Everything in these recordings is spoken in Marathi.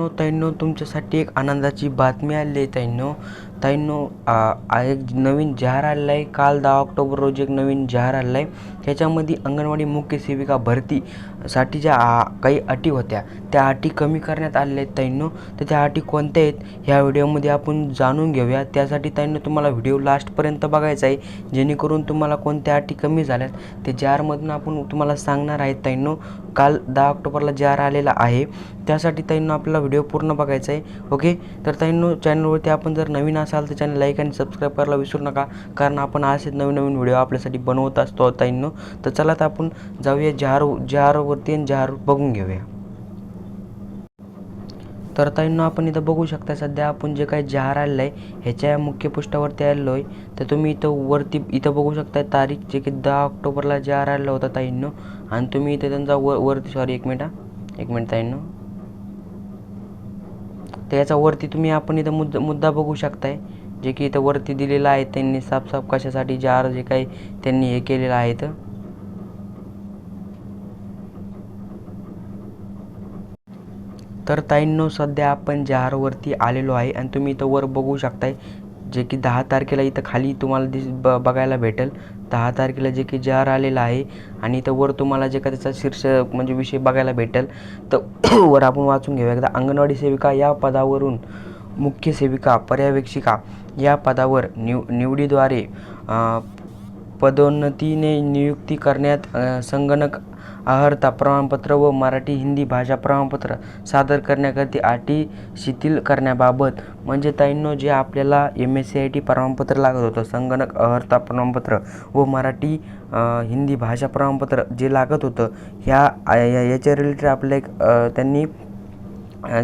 नो ताईंनो तुमच्यासाठी एक आनंदाची बातमी आली आहे ताईंनो. ताईंनो एक नवीन जाहीर आलेला आहे. काल दहा ऑक्टोबर रोजी एक नवीन जाहीर आलेला आहे. त्याच्यामध्ये अंगणवाडी मुख्य सेविका भरतीसाठी ज्या काही अटी होत्या त्या अटी कमी करण्यात आलेल्या आहेत ताईंनो. तर त्या अटी कोणत्या आहेत ह्या व्हिडिओमध्ये आपण जाणून घेऊया. त्यासाठी ताईंनो तुम्हाला व्हिडिओ लास्टपर्यंत बघायचा आहे. जेणेकरून तुम्हाला कोणत्या अटी कमी झाल्यात ते जारमधून आपण तुम्हाला सांगणार आहेत ताईंनो. काल दहा ऑक्टोबरला जार आलेला आहे. त्यासाठी ताईंनो आपल्याला व्हिडिओ पूर्ण बघायचा आहे. ओके तर ताईंनो चॅनलवरती आपण जर नवीन असाल तर चॅनल लाईक आणि सबस्क्राईब करायला विसरू नका. कारण आपण असेच नवीन नवीन व्हिडिओ आपल्यासाठी बनवत असतो ताईंनो. तर चला तर आपण जाऊया जहार जहारवरती आणि जहार बघून घेऊया. तर ताईंनो आपण इथं बघू शकता सध्या आपण जे काही जहार आलेलं आहे ह्याच्या मुख्य पृष्ठावरती आलेलो आहे. तर तुम्ही इथं वरती इथं बघू शकता तारीख जे की दहा ऑक्टोबरला जहार आलेला होता ताईंनो. आणि तुम्ही इथं त्यांचा वर वरती सॉरी एक मिनिट एक मिनिट ताईंनो. तर याचा वरती तुम्ही आपण इथं मुद्दा मुद्दा बघू शकताय. जे की इथं वरती दिलेलं आहे त्यांनी साफसाफ कशासाठी जार जे काही त्यांनी हे केलेलं आहे तर तर ताईंनो सध्या आपण जहारवरती आलेलो आहे आणि तुम्ही इथं वर बघू शकताय. जे की दहा तारखेला इथं खाली तुम्हाला दिस ब बघायला भेटेल. दहा तारखेला जे की जहार आलेला आहे आणि इथं वर तुम्हाला जे का त्याचा शीर्षक म्हणजे विषय बघायला भेटेल. तर वर आपण वाचून घेऊया. एकदा अंगणवाडी सेविका या पदावरून मुख्य सेविका पर्यवेक्षिका या पदावर निव निवडीद्वारे पदोन्नतीने नियुक्ती करण्यात संगणक अर्हता प्रमाणपत्र व मराठी हिंदी भाषा प्रमाणपत्र सादर करण्याकरती अटी शिथिल करण्याबाबत म्हणजे ताईंनो जे आपल्याला M S C I T प्रमाणपत्र लागत होतं संगणक अर्हता प्रमाणपत्र व मराठी हिंदी भाषा प्रमाणपत्र जे लागत होतं ह्या या- याच्या रिलेटेड आपलं एक त्यांनी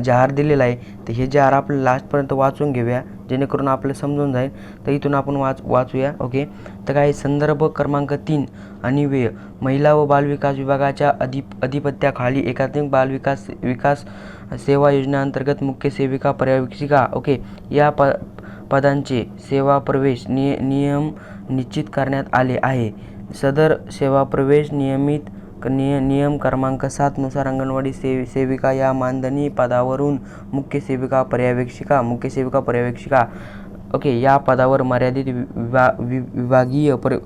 जार दिलेला आहे तर हे जार आपण लास्टपर्यंत वाचून घेऊया जेणेकरून आपल्याला समजून जाईल. तर इथून आपण वाच वाचूया ओके? तर काय संदर्भ क्रमांक तीन आणि वेळ. महिला व बालविकास विभागाच्या अधिप अधिपत्याखाली एकात्मिक बालविकास विकास सेवा योजनेअंतर्गत मुख्य सेविका पर्यवेक्षिका ओके? या प पदांचे सेवा प्रवेश निय नियम निश्चित करण्यात आले आहे. सदर सेवा प्रवेश नियमित निय नियम क्रमांक सातनुसार अंगणवाडी सेव सेविका या मानधनी पदावरून मुख्य सेविका पर्यवेक्षिका मुख्य सेविका पर्यवेक्षिका. ओके या पदावर मर्यादित वि- विभा वि विभागीय पर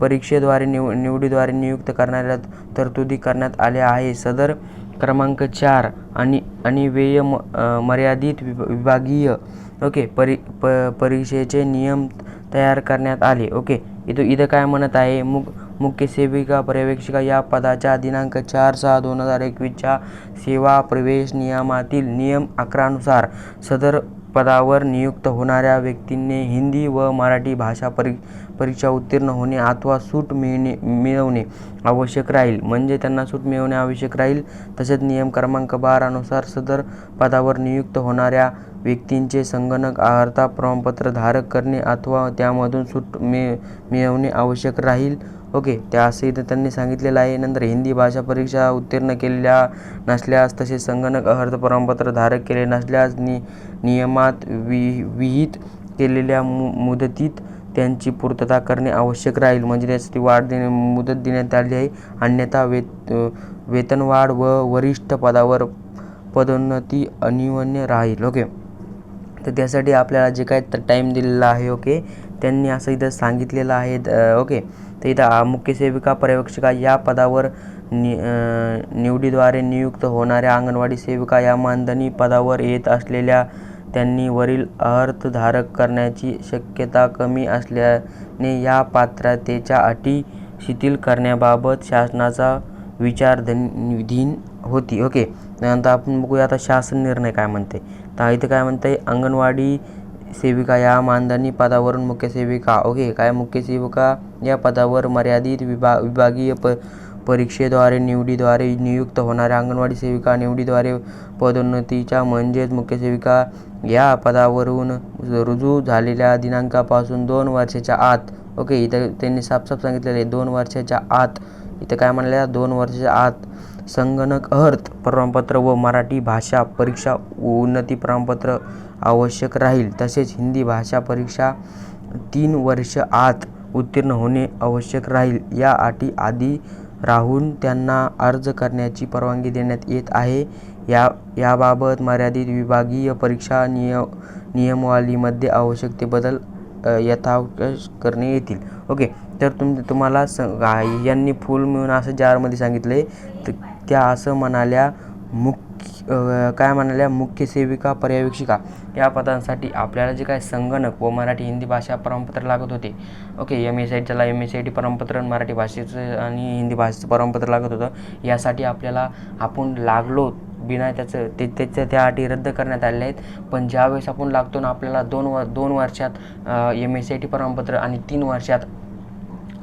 परीक्षेद्वारे निव निवडीद्वारे नियुक्त करणाऱ्या तरतुदी करण्यात आल्या आहे सदर क्रमांक चार आणि आणि व्यय म मर्यादित विभ विभागीय ओके परी प परीक्षेचे नियम तयार करण्यात आले. ओके इथं इथं काय म्हणत आहे? मुख मुख्य सेविका पर्यवेक्षिका या पदाच्या दिनांक चार सहा दोन हजार एकवीसच्या सेवा प्रवेश नियमातील नियम अकरानुसार सदर पदावर नियुक्त होणाऱ्या व्यक्तींनी हिंदी व मराठी भाषा परी परीक्षा उत्तीर्ण होणे अथवा सूट मिळणे मिळवणे आवश्यक राहील. म्हणजे त्यांना सूट मिळवणे आवश्यक राहील. तसेच नियम क्रमांक बारानुसार सदर पदावर नियुक्त होणाऱ्या व्यक्तींचे संगणक अर्हता प्रमाणपत्र धारक करणे अथवा त्यामधून सूट मिळ मिळवणे आवश्यक राहील. ओके त्या असं इथं त्यांनी सांगितलेलं आहे. नंतर हिंदी भाषा परीक्षा उत्तीर्ण केलेल्या नसल्यास तसेच संगणक अर्थ प्रमाणपत्र धारक केले नसल्यास नि नियमात वि विहित केलेल्या मु मुदतीत त्यांची पूर्तता करणे आवश्यक राहील. म्हणजे त्यासाठी वाढ देणे मुदत देण्यात आली आहे. अन्यथा वेत वेतनवाढ व वरिष्ठ पदावर पदोन्नती अनिवार्य राहील. ओके. तर त्यासाठी आपल्याला जे काय टाईम दिलेला आहे ओके त्यांनी असं इथं सांगितलेलं आहे द- ओके तर इथं मुख्य सेविका पर्यवेक्षिका या पदावर नि निवडीद्वारे नियुक्त होणाऱ्या अंगणवाडी सेविका या मानधनी पदावर येत असलेल्या त्यांनी वरील अर्थधारक करण्याची शक्यता कमी असल्याने या पात्रतेच्या अटी शिथिल करण्याबाबत शासनाचा विचारधीन होती. ओके त्यानंतर आपण बघूया आता शासन निर्णय काय म्हणते. तर इथं काय म्हणते अंगणवाडी सेविका या मानधनी पदावरून मुख्य सेविका. ओके काय मुख्य सेविका? या पदावर मर्यादित विभा विभागीय प परीक्षेद्वारे निवडीद्वारे नियुक्त होणाऱ्या अंगणवाडी सेविका निवडीद्वारे पदोन्नतीच्या म्हणजेच मुख्य सेविका. या पदावरून रुजू झालेल्या दिनांकापासून दोन वर्षाच्या आत ओके इथं त्यांनी साफसाफ सांगितलेलं आहे दोन वर्षाच्या आत. इथं काय म्हणलं दोन वर्षाच्या आत. संगणक अर्थ प्रमाणपत्र व मराठी भाषा परीक्षा उन्नती प्रमाणपत्र आवश्यक राहील. तसेच हिंदी भाषा परीक्षा तीन वर्ष आत उत्तीर्ण होणे आवश्यक राहील. या अटी आधी राहून त्यांना अर्ज करण्याची परवानगी देण्यात येत आहे. या याबाबत मर्यादित विभागीय परीक्षा निय नियमावलीमध्ये आवश्यक ते बदल यथावकाश करणे येतील. ओके तर तुम तुम्हाला स यांनी फुल मिळून असं जारमध्ये सांगितले. तर त्या असं म्हणाल्या मुख्य काय म्हणाल्या मुख्य सेविका पर्यवेक्षिका. या पदांसाठी आपल्याला जे काय संगणक व मराठी हिंदी भाषा प्रमाणपत्र लागत होते. ओके एम एस आय त्याला एम एस आय टी प्रमाणपत्र मराठी भाषेचं आणि हिंदी भाषेचं प्रमाणपत्र लागत होतं. यासाठी आपल्याला आपण लागलो बिना त्याचं ते त्याच्या त्या अटी रद्द करण्यात आलेल्या आहेत. पण ज्यावेळेस आपण लागतो ना आपल्याला दोन व दोन वर्षात एम एस आय टी प्रमाणपत्र आणि तीन वर्षात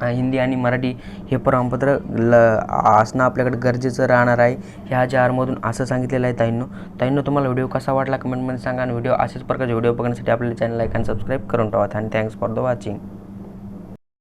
हिंदी आणि मराठी हे प्रमाणपत्र ल असणं आपल्याकडे गरजेचं राहणार आहे. ह्या जारमधून असं सांगितलेलं आहे ताईंनो. ताईंनो तुम्हाला व्हिडिओ कसा वाटला कमेंटमध्ये सांगा आणि व्हिडिओ अशाच प्रकारचे व्हिडिओ बघण्यासाठी आपल्या चॅनल लाईक आणि सबस्क्राईब करून ठेवा. आणि थँक्स फॉर द वॉचिंग